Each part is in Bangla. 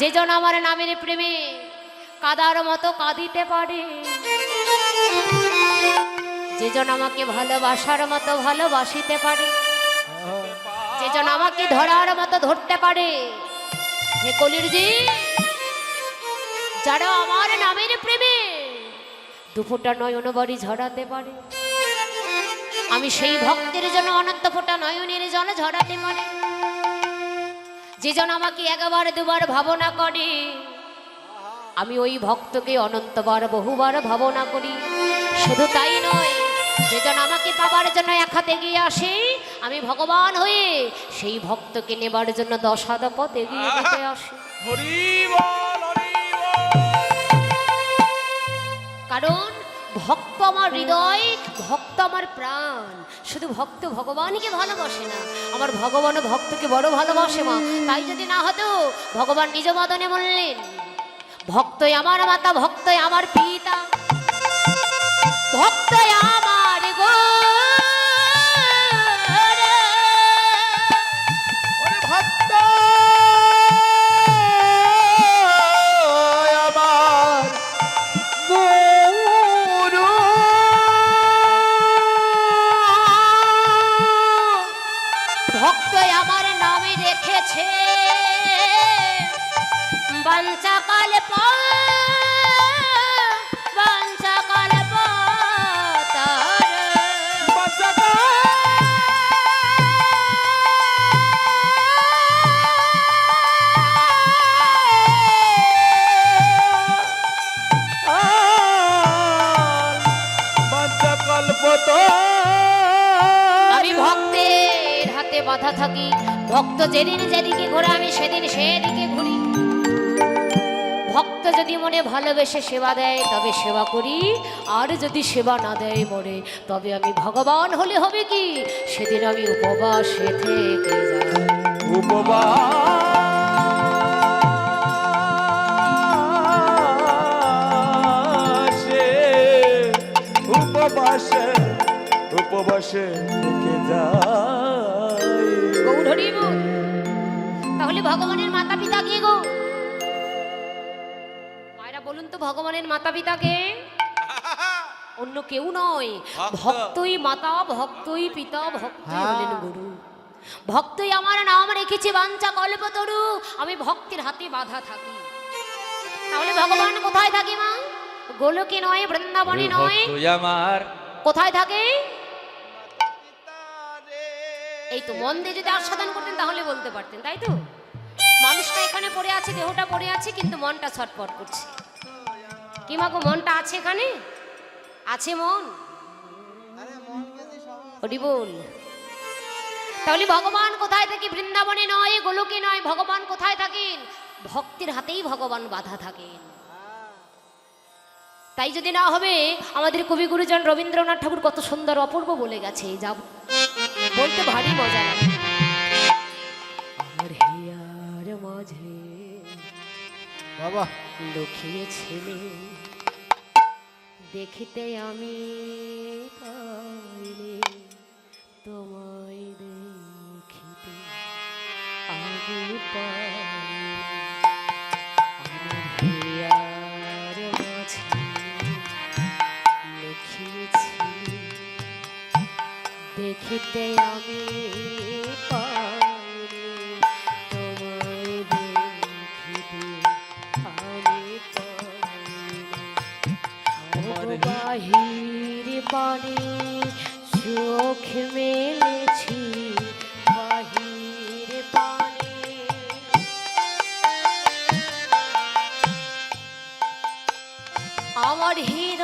যে জন আমার নামের প্রেমে কাদার মতো কাঁদিতে পারে। যে জন আমাকে ভালোবাসার মতো ভালোবাসিতে পারে। যে জন আমাকে ধরার মতো ধরতে পারে। হে কলির জি যারা আমার নামের প্রেমে দুফোটা নয়ন বাড়ি ঝরাতে পারে, আমি সেই ভক্তের জন্য অনন্ত ফোটা নয়নের জল ঝরাতে পারে। যে জন আমাকে একবার, দুবার ভাবনা করে। আমি ওই ভক্তকে অনন্তবার, বহুবার ভাবনা করি। শুধু তাই নয় যেজন আমাকে পাবার জন্য এক হাতে এগিয়ে আসে, আমি ভগবান হয়ে সেই ভক্তকে নেবার জন্য দশ হাত এগিয়ে যেতে আসি। কারণ ভক্ত আমার হৃদয়, ভক্ত আমার প্রাণ। শুধু ভক্ত ভগবানকে ভালোবাসে না, আমার ভগবানও ভক্তকে বড় ভালোবাসে মা। তাই যদি না হতো, ভগবান নিজ মদনে বললেন ভক্তই আমার মাতা, ভক্তই আমার পিতা। ভক্তই আমার যেদিন যেদিকে ঘোরে, আমি সেদিন সেদিকে ঘুরি। ভক্ত যদি মনে ভালোবেসে সেবা দেয়, তবে সেবা করি। আর যদি সেবা না দেয় মনে, তবে আমি ভগবান হলে হবে কি? সেদিন আমি উপবাসে থেকে যাই। উপবাসে উপবাসে উপবাসে থেকে যাই। তাহলে ভগবানের মাতা পিতা কে গো? মায়েরা বলুন তো ভগবানের মাতা পিতাকে অন্য কেউ নয়। ভক্তই মাতা ভক্তই পিতা ভক্তই হলেন গুরু। ভক্তই আমার নাম রেখেছে বাঞ্চা কল্পতরু আমি ভক্তের হাতে বাধা থাকি। তাহলে ভগবান কোথায় থাকে মা? গোলকে নয় বৃন্দাবনে নয়। আমার। কোথায় থাকে? এই তো মন দিয়ে যদি আস্বাদন করতেন তাহলে বলতে পারতেন তাই তো? মানুষটা এখানে পড়ে আছে, দেহটা পড়ে আছে, কিন্তু মনটা ছটপট করছে। কি মাগো মনটা আছে এখানে? আছে মন? হরি বল। তাহলে ভগবান কোথায় থাকে? বৃন্দাবনে নয়, গোলকে নয়, ভগবান কোথায় থাকেন? ভক্তের হাতেই ভগবান বাধা থাকেন। তাই যদি না হবে, আমাদের কবি গুরুজন রবীন্দ্রনাথ ঠাকুর কত সুন্দর অপূর্ব বলে গেছে, যা বলতে ভারী মজা লাগে। মাঝে বাবা। লুকিয়ে ছেলে দেখিতে আমি পাইনি তোমায় দেখিতে আমি পাইনি হিয়ার মাঝে লুকিয়েছি দেখিতে আমি বাহির পানে চোখ মেলেছি বাহির পানে আমার হৃদয়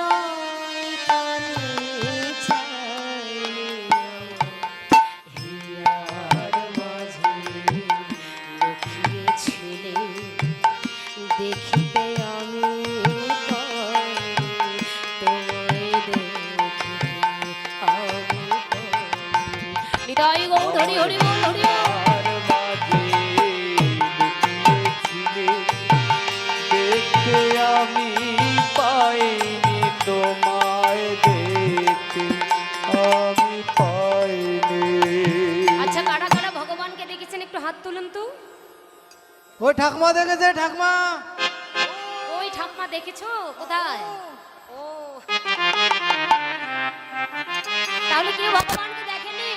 হাত তুলুন তো। ওই ঠাকুমা দেখেছে ঠাকুমা। ওই ঠাম্মা দেখেছ? কোথায়? ও। তাহলে কেউ ভগবানকে দেখেনি?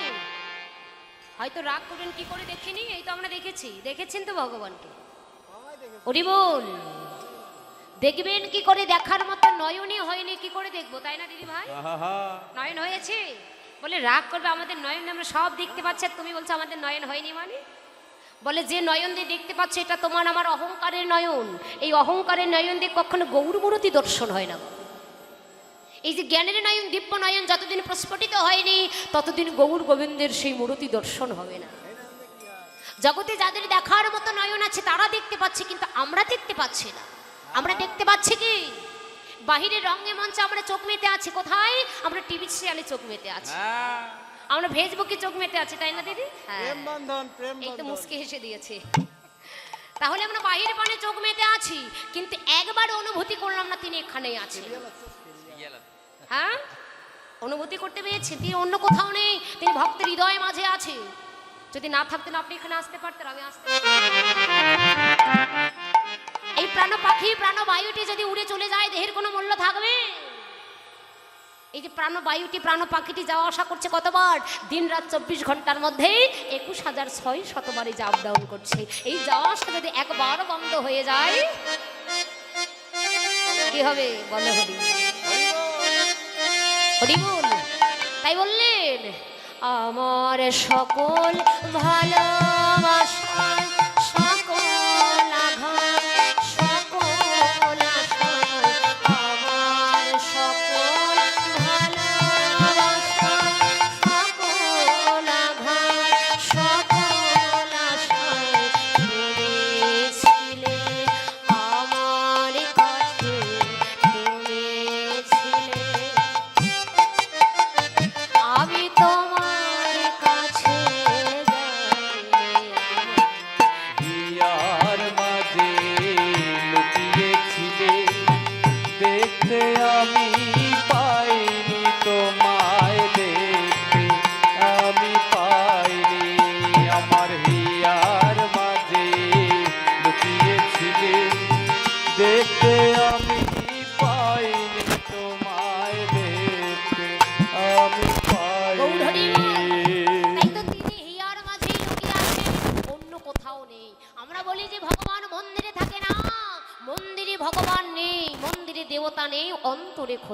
হয়তো রাগ করেন কি করে দেখেনি? এই তো আমরা দেখেছি। দেখেছেন তো ভগবানকে? ওরি বল। দেখবেন কি করে দেখার মতো নয়নই হয়নি কি করে দেখব তাই না দিদি ভাই? আহা নয়ন হয়েছে? বলে রাগ করবে আমাদের নয়ন আমরা সব দেখতে পাচ্ছি তুমি বলছো আমাদের নয়ন হয়নি মানে? বলে, যে নয়ন দিয়ে দেখতে পাচ্ছ, এটা তোমার আমার অহংকারের নয়ন। এই অহংকারের নয়ন দিয়ে কখনো গৌরমূরতি দর্শন হয় না। এই যে জ্ঞানের নয়ন, দিব্য নয়ন যতদিন প্রস্ফুটিত হয়নি, ততদিন গৌর গোবিন্দের সেই মূরতি দর্শন হবে না। জগতে যাদের দেখার মতো নয়ন আছে, তারা দেখতে পাচ্ছে, কিন্তু আমরা দেখতে পাচ্ছি না। আমরা দেখতে পাচ্ছি কি? বাহিরের রঙে মঞ্চে আমরা চোখ মেতে আছি। কোথায়? আমরা টিভি সিরিয়ালে চোখ মেতে আছি। হ্যাঁ। আমরা ফেসবুকে চোখ মেতে আছি তাই না দিদি? হ্যাঁ। প্রেম বন্ধন প্রেম এই তো মুসকে হেসে দিয়েছে। তাহলে আমরা বাহির পানে চোখ মেতে আছি কিন্তু একবার অনুভূতি করলাম না তিনি এখানেই আছেন। হ্যাঁ? অনুভূতি করতে পেরেছি তিনি অন্য কোথাও নেই তিনি ভক্তের হৃদয় মাঝে আছে। যদি না থাকতেন আপনি এখানে আসতে পারতেন আমি আসতে এই প্রাণ পাখি প্রাণ বায়ুটি যদি উড়ে চলে যায় দেহের কোনো মূল্য থাকবে? এই যে প্রাণ বায়ুটি প্রাণ পাখিটি যাওয়া আসা করছে কতবার? দিন রাত চব্বিশ ঘণ্টার মধ্যেই একুশ হাজার ছয় শতবারই যা আপ ডাউন করছে। এই যাওয়া আসা যদি একবার বন্ধ হয়ে যায়, কি হবে? বলে হরি হরি তাই বললেন, আমার সকল ভালোবাসা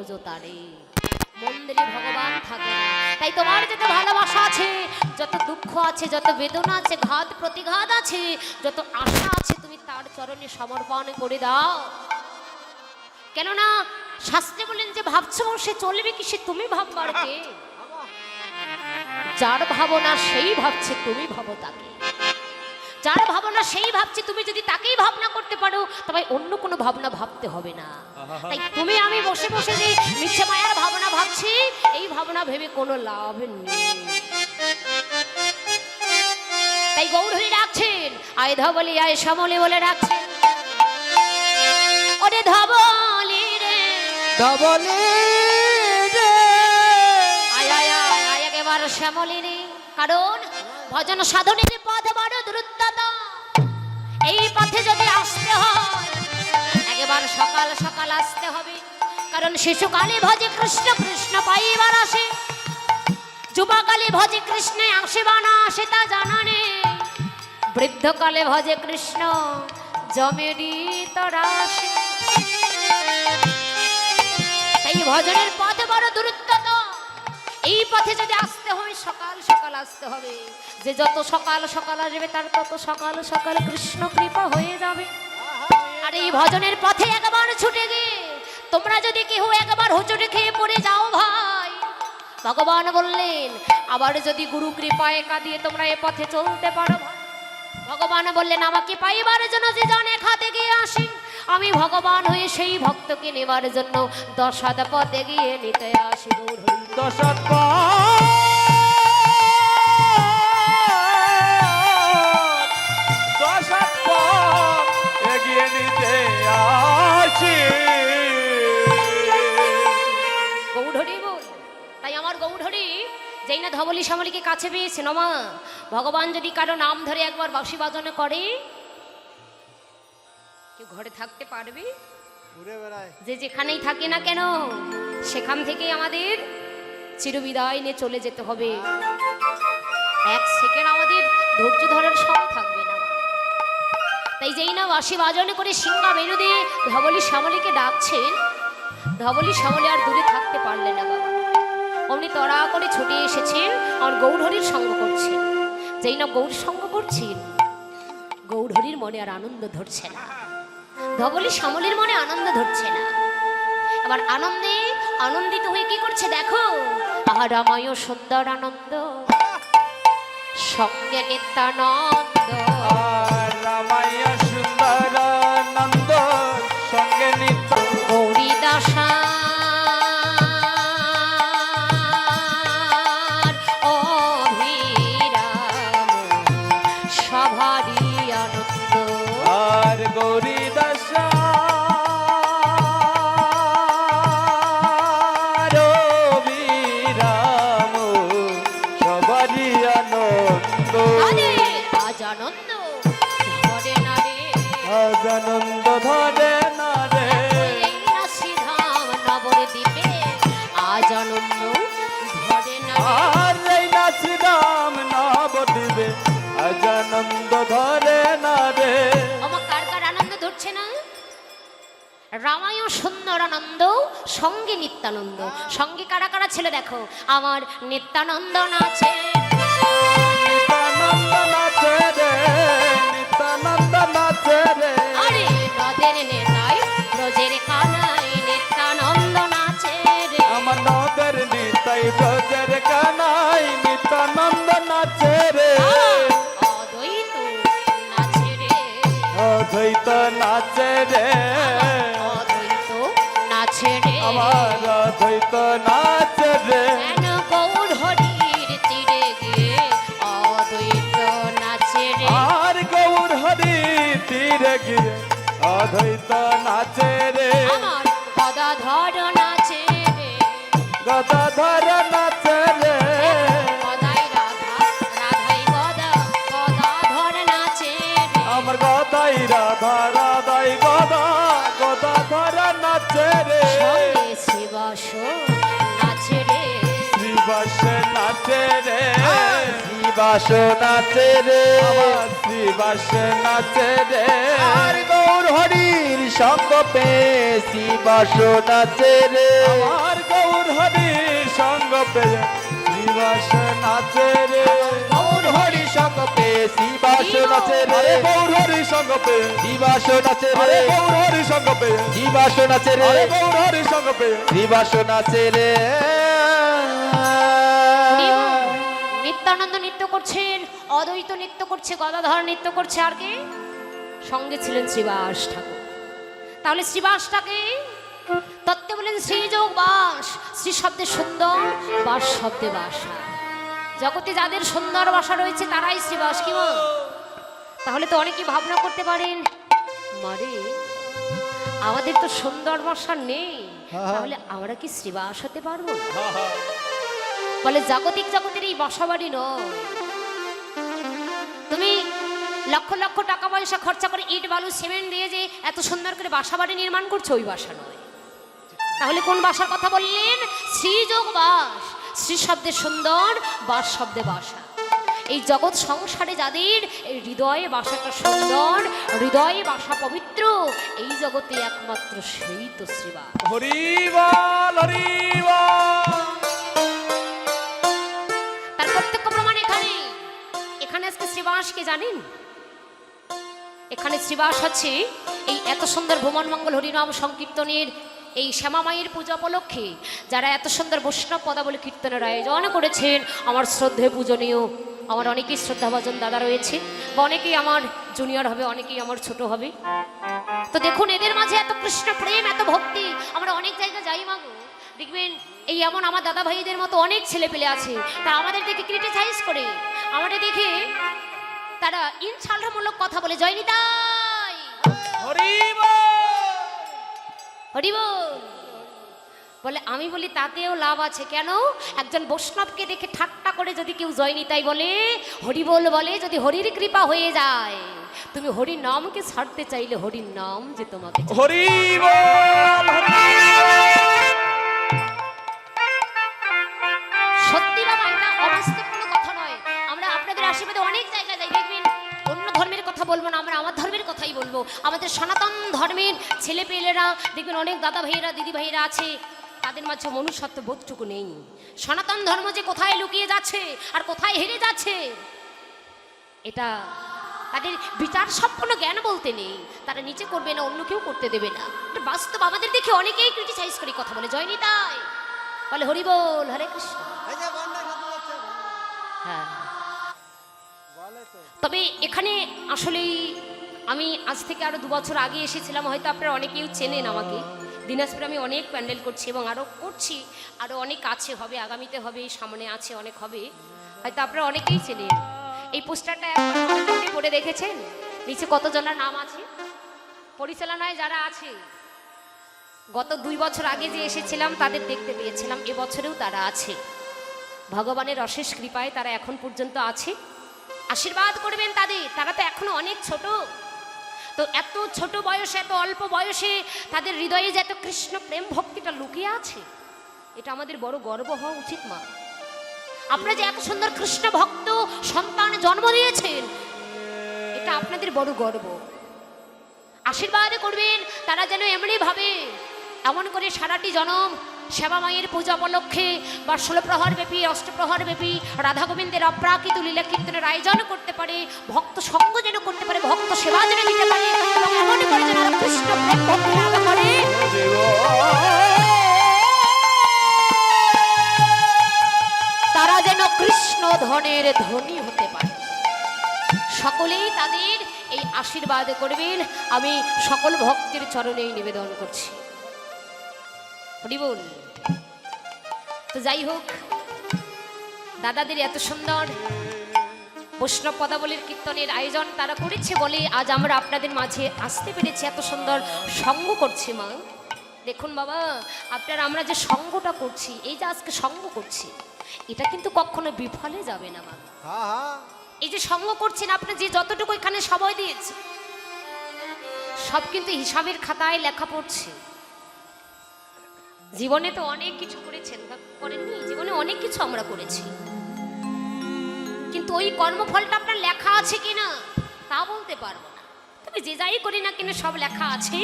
খোঁজো তারে। মন্দিরে ভগবান থাকে তাই তোমার যত ভালোবাসা আছে, যত দুঃখ আছে, যত বেদনা আছে, ঘাত প্রতিঘাত আছে, যত আশা আছে, তুমি তার চরণে সমর্পণ করে দাও। কেননা, শাস্ত্রে বলেন যে, ভাবছ সে চলবে কি, সে তুমি ভাববার কে? যার ভাবনা সেই ভাবছে, তুমি ভাবো তাকে। যার ভাবনা সেই ভাবছে তুমি যদি তাকেই ভাবনা করতে পারো তবে অন্য কোনো ভাবনা ভাবতে হবে না। তাই তুমি আমি বসে বসে যে মিথ্যে মায়ার ভাবনা ভাবছি এই ভাবনা ভেবে কোনো লাভ নেই। তাই গৌরহরি ডাকছেন আয় ধবলি আয় সমলি বলে রাখছেন ওরে ধবলি রে। ডবলে রে। আয় আয় আয় আয় একেবার শ্যামলি রে। কারণ ভজন দ্রুততা এই পথে যদি আসতে হয়, একেবার সকাল সকাল আসতে হবে। কারণ শিশুকালে ভজে কৃষ্ণ কৃষ্ণ পাইবার আসে। যুবাকালে ভজে কৃষ্ণে আসে বা না আসে তা জানা নেই। বৃদ্ধকালে ভজে কৃষ্ণ জমেরি তরা আসে। তাই ভজনের পথে বড় দূরত্ব এই পথে যদি আসতে হয়, সকাল সকাল আসতে হবে। যে যত সকাল সকাল আসবে, তার তত সকাল সকাল কৃষ্ণ কৃপা হয়ে যাবে। আর এই ভজনের পথে একবার ছুটে গিয়ে, তোমরা যদি কেউ একবার হোঁচটে খেয়ে পড়ে যাও ভাই। ভগবান বললেন, আবার যদি গুরু কৃপায় দিয়ে তোমরা এ পথে চলতে পারো ভগবান বললেন, আমাকে পাইবার জন্য যে জন খাতে গিয়ে আসে আমি ভগবান হয়ে সেই ভক্তকে নেবার জন্য দশ হাত পথে গিয়ে নিতে আসি গৌর এগিয়ে নিতে বল তাই আমার যেই না ধবলি সমলিকে কাছে পেয়েছে নমা ভগবান যদি কারও নাম ধরে একবার বাঁশি বাজনা করে কেউ ঘরে থাকতে পারবে? ঘুরে বেড়ায়। যে যেখানেই থাকি না কেন সেখান থেকেই আমাদের চিরবিদায় নিয়ে চলে যেতে হবে। এক সেকেন্ড আমাদের ধৈর্য ধরার সময় থাকবে না। তাই যেই না বাসি বাজনে করে সিংহা বেনু দিয়ে ধবলি শ্যামলীকে ডাকছেন ধবলি শ্যামলী আর দূরে থাকতে পারলে না বাবা। অমনি তড়া করে ছুটে এসেছেন আর গৌরহরির সঙ্গ করছেন। যেই না গৌর সঙ্গ করছেন গৌরহরির মনে আর আনন্দ ধরছে না। ধবলি শ্যামলের মনে আনন্দ ধরছে না। আবার আনন্দে আনন্দিত হয়ে কি করছে দেখো? তাহারাময় সুন্দর আনন্দ সঙ্গে নিত্যানন্দ। রামায় সুন্দর আনন্দ সঙ্গে নিত্য হরিদাসা সুন্দর আনন্দ সঙ্গে নিত্যানন্দ। সঙ্গে কারা কারা ছেলে দেখো? আমার নিত্যানন্দ নাচে নিত্যানন্দ নাচে রে। আমার অদ্বৈত নাচে রে। কেন গৌর হরির তীরে গিয়ে অদ্বৈত নাচে রে? আর গৌর হরি তীরে গিয়ে অদ্বৈত নাচে রে। আমার গদাধর নাচে রে। গদাধর নাচে রে। গদাই রাধা গদা গদাধর নাচে রে। আমার গদাই রাধা নাচে রে। শ্রীবাস নাচে রে। শ্রীবাস নাচে রে। আর গৌর হরির সঙ্গ পে শ্রীবাস নাচে রে। আমার গৌর হরি সঙ্গ পেয়ে শ্রীবাস নাচে রে। গৌর হরি সঙ্গ পে শ্রীবাস নাচে আরে রে। গৌর হরি সঙ্গ পেয়ে শ্রীবাস নাচে আরে রে। গৌর হরি সঙ্গ পেয়ে শ্রীবাস নাচে রে। গৌর হরি সঙ্গ পেয়ে শ্রীবাস নাচে রে। করছেন অদ্বৈত নৃত্য করছে গদাধর নৃত্য করছে আর কে? সঙ্গে ছিলেন শ্রীবাস ঠাকুর। তাহলে শ্রীবাসটাকে তত্ত্বে বলেন শ্রীযোগ বাস শ্রী শব্দে সুন্দর বাস শব্দে বাসা। জগতে যাদের সুন্দর বাসা রয়েছে তারাই শ্রীবাস কি তাহলে তো অনেকে ভাবনা করতে পারেন মারে আমাদের তো সুন্দর বাসা নেই তাহলে আমরা কি শ্রীবাস হতে পারব? না? বলে, জাগতিক জগতের এই বাসাবাড়ি নয়। তুমি লক্ষ লক্ষ টাকা পয়সা খরচা করে ইট, বালু, সিমেন্ট দিয়ে যে এত সুন্দর করে বাসাবাড়ি নির্মাণ করছ, ওই বাসা নয়। তাহলে কোন বাসার কথা বললেন? শ্রীযোগ বাস। শ্রী শব্দে সুন্দর, বাস শব্দে বাসা। এই জগৎ সংসারে যাদের এই হৃদয়ে বাসাটা সুন্দর, হৃদয়ে বাসা পবিত্র, এই জগতে একমাত্র সেই তো হরিবল হরিবল। আজকে শ্রীবাসকে জানেন? এখানে শ্রীবাস হচ্ছে এই এত সুন্দর ভ্রমণ মঙ্গল হরিনাম সংকীর্তনের এই শ্যামামায়ের পূজা উপলক্ষে যারা এত সুন্দর বৈষ্ণব পদাবলী কীর্তনের আয়োজন করেছেন, আমার শ্রদ্ধে পূজনীয়, আমার অনেকেই শ্রদ্ধাভাজন দাদা রয়েছে অনেকেই আমার জুনিয়র হবে, অনেকেই আমার ছোট হবে। তো দেখুন, এদের মাঝে এত কৃষ্ণ প্রেম, এত ভক্তি, আমরা অনেক জায়গায় যাই মাগো দেখবেন, এই এমন আমার দাদা ভাইদের মতো অনেক ছেলে পেলে আছে। তারা আমাদের দেখে ক্রিটিসাইজ করে? আমাদের দেখে তারা ইনসাল্টমূলক কথা বলে। জয়নিতাই হরিবল! হরিব বলে, আমি বলি, তাতেও লাভ আছে। কেন? একজন বৈষ্ণবকে দেখে ঠাট্টা করে যদি কেউ জয়নিতাই বলে হরি বল, যদি হরির কৃপা হয়ে যায়, তুমি হরির নামকে ছাড়তে চাইলে হরির নাম যে তোমাকে। হরি হরি কথাই বলব। আমাদের সনাতন ধর্মের ছেলেপেলেরা দেখবেন অনেক দাদা ভাইয়েরা দিদি ভাইয়েরা আছে তাদের মাঝে মনুষ্যত্ব বোধটুকু নেই। সনাতন ধর্ম যে কোথায় লুকিয়ে যাচ্ছে আর কোথায় হেরে যাচ্ছে এটা তাদের বিচার সম্পন্ন জ্ঞান বলতে নেই। তারা নিচে করবে না অন্য কেউ করতে দেবে না। এটা বাস্তব আমাদের দেখে অনেকেই ক্রিটিসাইজ করে কথা বলে। জয়নি তাই বলে হরি বল হরে কৃষ্ণ। হ্যাঁ। তবে এখানে আসলেই আমি আজ থেকে আরও দু বছর আগে এসেছিলাম, হয়তো আপনারা অনেকেই চেনেন আমাকে। দিনাজপুরে আমি অনেক প্যান্ডেল করছি এবং আরও করছি আরও অনেক আছে, হবে, আগামীতে হবে, সামনে আছে, অনেক হবে। হয়তো আপনারা অনেকেই চেনেন। এই পোস্টারটা একবার পড়ে দেখেছেন? নিচে কতজনের নাম আছে? পরিচালনায় যারা আছে, গত দুই বছর আগে যে এসেছিলাম, তাদের দেখতে পেয়েছিলাম এবছরেও তারা আছে। ভগবানের অশেষ কৃপায় তারা এখন পর্যন্ত আছে। আশীর্বাদ করবেন তাদের, তারা তো এখনও অনেক ছোট। তো এত ছোট বয়সে, এত অল্প বয়সে তাদের হৃদয়ে যে এত কৃষ্ণ প্রেম ভক্তিটা লুকিয়ে আছে, এটা আমাদের বড় গর্ব হওয়া উচিত, মা। আপনারা যে এত সুন্দর কৃষ্ণ ভক্ত, সন্তান জন্ম দিয়েছেন, এটা আপনাদের বড় গর্ব। আশীর্বাদ করবেন, তারা যেন এমনি ভাবে, এমন করে সারাটি জনম সেবা মায়ের পূজা উপলক্ষে বা ষোলো প্রহর ব্যাপী, অষ্টপ্রহর ব্যাপী, রাধা গোবিন্দের অপ্রাকৃত লীলা কীর্তনের আয়োজন করতে পারে, ভক্ত সঙ্গ তারা যেন কৃষ্ণ ধনের ধনী হতে পারে। সকলেই তাদের এই আশীর্বাদ করবেন। আমি সকল ভক্তের চরণেই নিবেদন করছি। হরি বল। তো যাই হোক, দাদাদের এত সুন্দর বৈষ্ণব পদাবলীর কীর্তনের আয়োজন তারা করেছে বলে আজ আমরা আপনাদের মাঝে আসতে পেরেছি। এত সুন্দর সঙ্গ করছি মা। দেখুন বাবা আপনার আমরা যে সঙ্গটা করছি এই যে আজকে সঙ্গ করছি এটা কিন্তু কখনো বিফলে যাবে না মা। এই যে সঙ্গ করছেন আপনি যে যতটুকু এখানে সময় দিয়েছে সব কিন্তু হিসাবের খাতায় লেখা পড়ছে। জীবনে তো অনেক কিছু করেছেন করেননি জীবনে অনেক কিছু আমরা করেছি। কিন্তু ওই কর্মফলটা আপনার লেখা আছে কিনা, তা বলতে পারব না। তবে যে যাই করি না কিনা, সব লেখা আছে।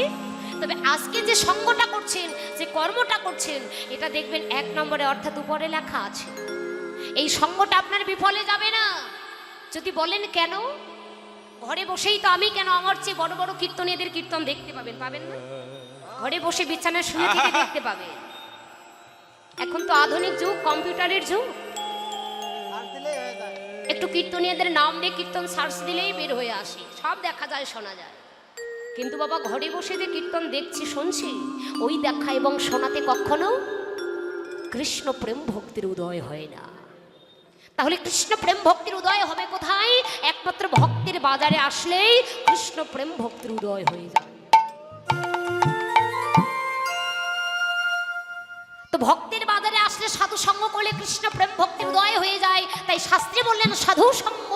তবে আজকে যে সঙ্গটা করছেন, যে কর্মটা করছেন, এটা দেখবেন এক নম্বরে অর্থাৎ উপরে লেখা আছে। এই সঙ্গটা আপনার বিফলে যাবে না। যদি বলেন কেন? ঘরে বসেই তো আমি কেন আমার চেয়ে বড় বড় কীর্তনীয়দের কীর্তন দেখতে পাবেন পাবেন না? ঘরে বসে বিছানায় শুয়ে থেকে দেখতে পাবেন। এখন তো আধুনিক যুগ, কম্পিউটারের যুগ। একটু কীর্তনীয়দের নাম দিয়ে কীর্তন সার্চ দিলেই বের হয়ে আসে। সব দেখা যায়, শোনা যায়। কিন্তু বাবা, ঘরে বসে যে কীর্তন দেখছি, শুনছি, ওই দেখা এবং শোনাতে কখনো কৃষ্ণ প্রেম ভক্তির উদয় হয় না। তাহলে কৃষ্ণ প্রেম ভক্তির উদয় হবে কোথায়? একমাত্র ভক্তির বাজারে আসলেই কৃষ্ণ প্রেম ভক্তির উদয় হয়ে যায়। তো আসলে সাধু সঙ্গ করলে কৃষ্ণ প্রেম ভক্তির উদয় হয়ে যায়। তাই শাস্ত্রে বললেন, সাধু সঙ্গ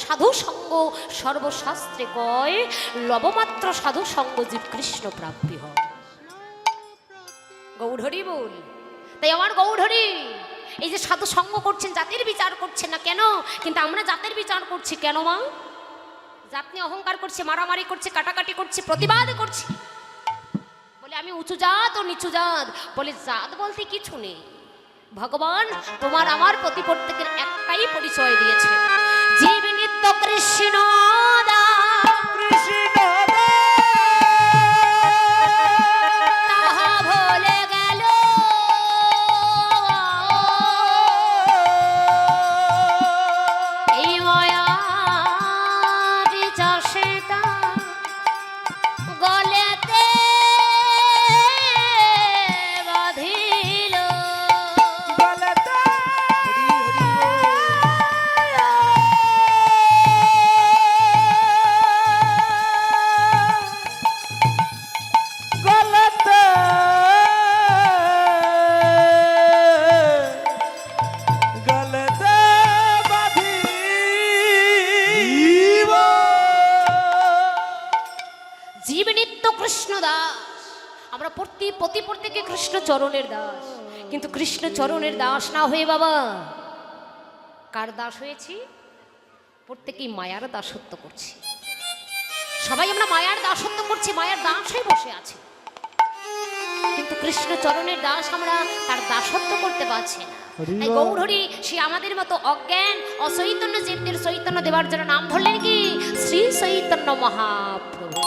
সাধু সঙ্গ, সর্বশাস্ত্রে কয়, লবমাত্র সাধু সঙ্গ জীব কৃষ্ণ প্রাপ্তি হয়। গৌড়হরি বল, তাই আমার গৌড়হরি, এই যে সাধু সঙ্গ করছেন, জাতির বিচার করছেন না কেন? কিন্তু আমরা জাতের বিচার করছি কেন মা? জাত নিয়ে অহংকার করছে, মারামারি করছে, কাটাকাটি করছে, প্রতিবাদ করছে। বলে, আমি উঁচু জাত ও নিচু জাত। বলে, জাত বলতে কিছু নেই। ভগবান তোমার আমার প্রতি প্রত্যেকের একটাই পরিচয় দিয়েছে। জীব নিত্য কৃষ্ণ। প্রতি প্রত্যেকে কৃষ্ণ চরণের দাস। কিন্তু কৃষ্ণ চরণের দাস না হয়ে বাবা কার দাস হয়েছি? প্রত্যেকেই মায়ার দাসত্ব করছি। সবাই আমরা মায়ার দাসত্ব করছি মায়ার দাস হয়ে বসে আছি। কিন্তু কৃষ্ণ চরণের দাস আমরা তার দাসত্ব করতে পারছি না। গৌরহরি সে আমাদের মতো অজ্ঞান অচৈতন্য জীবদের চৈতন্য দেওয়ার জন্য নাম ধরলেন কি? শ্রী চৈতন্য মহাপ্রভু।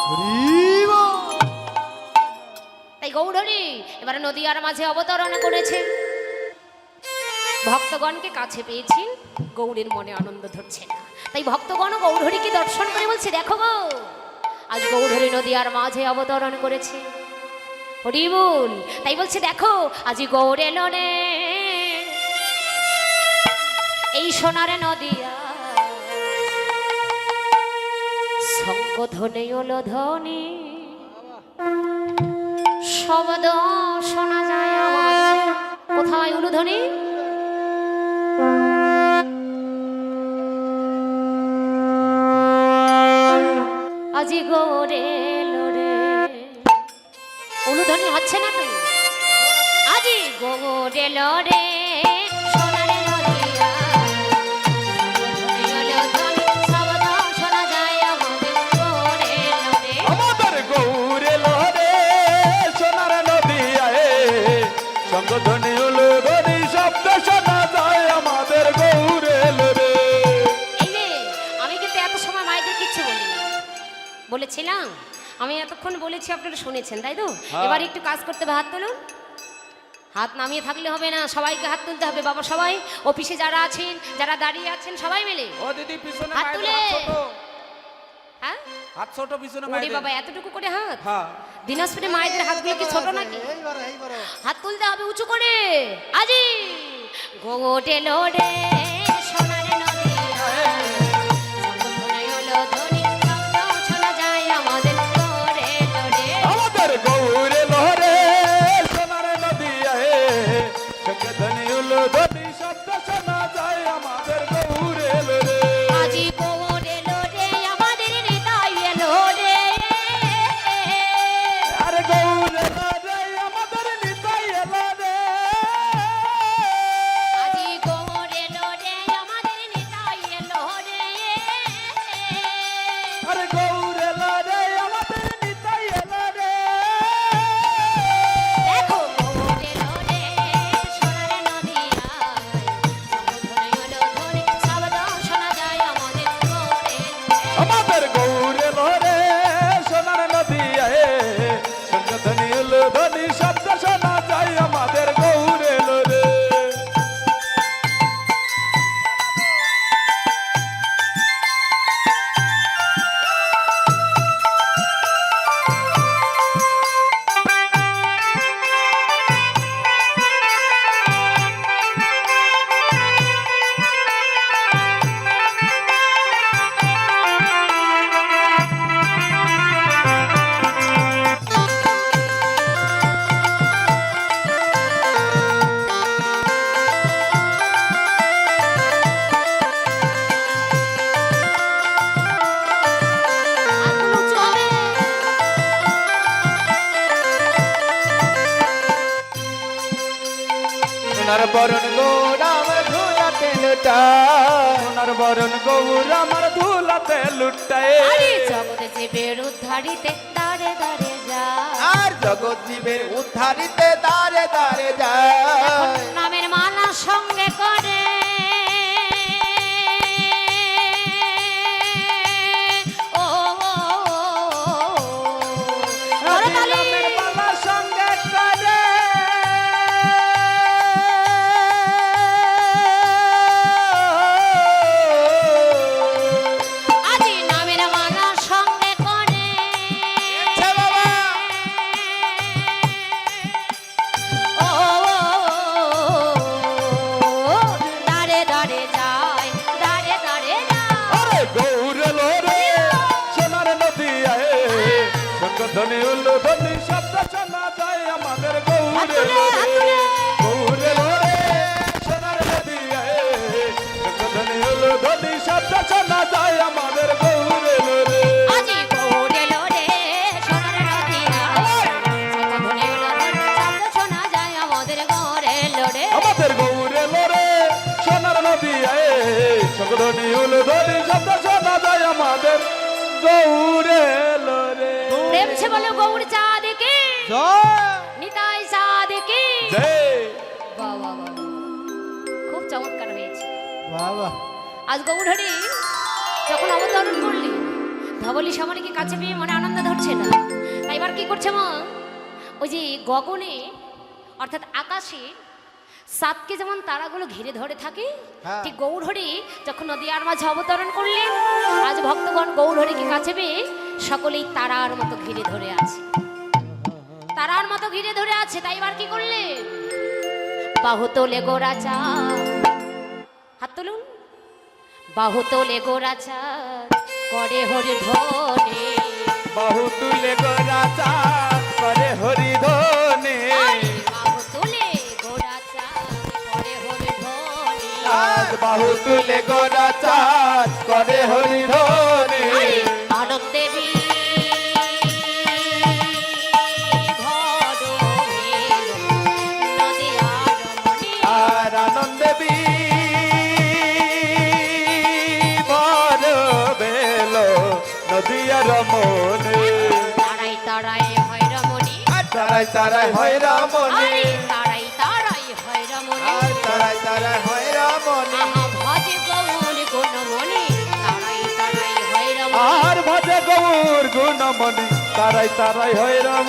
তাই গৌরহরি এবারে নদীয়ার মাঝে অবতরণ করেছে। ভক্তগণকে কাছে পেয়েছেন গৌরের মনে আনন্দ ধরছে না। তাই ভক্তগণ গৌরহরিকে দর্শন করে বলছে, দেখো গো, আজ গৌরহরি নদীয়ার মাঝে অবতরণ করেছে। হরি বল তাই বলছে, দেখো, আজ গৌর এলো এই সোনারে নদিয়া। ধ্বনি হলো ধ্বনি শব্দ শোনা যায় কোথায় উলুধনি আজি গোরে লোরে। উলুধনি হচ্ছে না তো? আজি গোরে লোরে। বলেছিলাম? আমি এতক্ষণ বলেছি আপনারা শুনেছেন তাই তো? হ্যাঁ। এবার একটু কাজ করতে হবে হাত তুলুন। হাত নামিয়ে থাকলে হবে না সবাইকে হাত তুলতে হবে। বাবা সবাই অফিসে যারা আছেন যারা দাঁড়িয়ে আছেন সবাই মিলে। ও দিদি পিছনে হাত তুলে। হ্যাঁ? হাত ছোট পিছনে ওরে বাবা এতটুকু করে হাত? হ্যাঁ। দিনাজপুরে মায়েদের হাতগুলো কি ছোট নাকি? হাত তুলতে হবে উঁচু করে। আজি গোটে লোডে। ধুলাতে লুটায় আরে জগতে জীবের উদ্ধারিতে দাঁড়ে দাঁড়ে যায়। আর জগৎ জীবের উদ্ধারিতে দাঁড়ে দাঁড়ে যায়। নামের মালা সঙ্গে করে। শঙ্করধ্বনি উলুধ্বনি শব্দ শোনা যায় আমাদের। গৌরে লোরে প্রেম সে বলো গৌর চাঁদ কি নিতাই চাঁদ কি। খুব চমৎকার হয়েছে। বাবা আজ গৌরহরি যখন অবতরণ করলি ধবলি সামরিকে কাছে পেয়ে মনে আনন্দ ধরছে না। এবার কি করছে মা? ওই যে গগনে অর্থাৎ আকাশে সাতকে যেমন তারাগুলো ঘিরে ধরে থাকে হ্যাঁ। ঠিক গৌরহরি যখন নদীয়ার মাঝে অবতরণ করলেন আজ ভক্তগণ গৌরহরিকে কাছে পেয়ে সকলেই তারার মতো ঘিরে ধরে আছে। তারার মতো ঘিরে ধরে আছে তাই এবার কি করলে বাহু তোলে গোরা চা হাত তুলুন। বাহু তোলে গোরা চা করে হরি ধনে বাহু তুলে গোরা চাঁদ করে হরি ধনে আজ বাহু তুলে গোরা চাঁদ করে হরি ধনে আরে আনন্দে বি ভর হেল নদী আর মনে বর বেলো নদিয়ার মনে তারাই তারাই হয় রমণী। তারাই তারাই হয় রামনে গৌর গুণমণি তারাই তারাই হয় রাম।